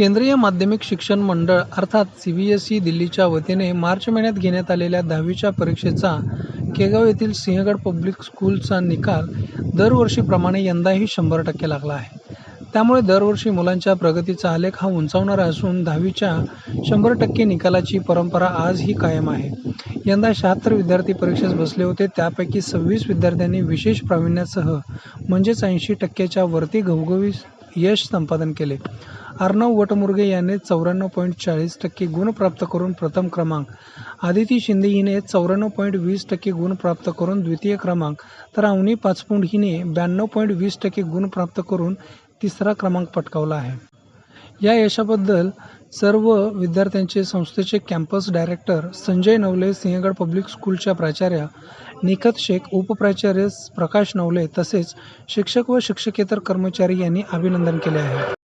केंद्रीय माध्यमिक शिक्षण मंडळ अर्थात सी बी एस ई दिल्लीच्या वतीने मार्च महिन्यात घेण्यात आलेल्या दहावीच्या परीक्षेचा केगाव येथील सिंहगड पब्लिक स्कूलचा निकाल दरवर्षीप्रमाणे यंदाही शंभर टक्के लागला आहे. त्यामुळे दरवर्षी मुलांच्या प्रगतीचा आलेख हा उंचावणारा असून दहावीच्या शंभर टक्के निकालाची परंपरा आजही कायम आहे. यंदा शहात्तर विद्यार्थी परीक्षेस बसले होते त्यापैकी सव्वीस विद्यार्थ्यांनी विशेष प्रावीण्यासह म्हणजेच ऐंशी टक्क्याच्या वरती घवघवी यश संपादन केले. अर्णव वटमुर्गे याने चौऱ्याण्णव पॉईंट चाळीस टक्के गुण प्राप्त करून प्रथम क्रमांक. आदिती शिंदे हिने चौऱ्याण्णव पॉईंट वीस टक्के गुण प्राप्त करून द्वितीय क्रमांक. तर अवनी पाचपुंड हिने ब्याण्णव पॉईंट वीस टक्के गुण प्राप्त करून तिसरा क्रमांक पटकावला आहे. या यशाबद्दल सर्व विद्यार्थ्यांचे संस्थेचे campus director Sanjay Navale Sinhagad public स्कूलच्या प्राचार्या निखत शेख उपप्राचार्य प्रकाश नवले तसेच शिक्षक व शिक्षकेतर कर्मचारी यांनी अभिनंदन केले आहे.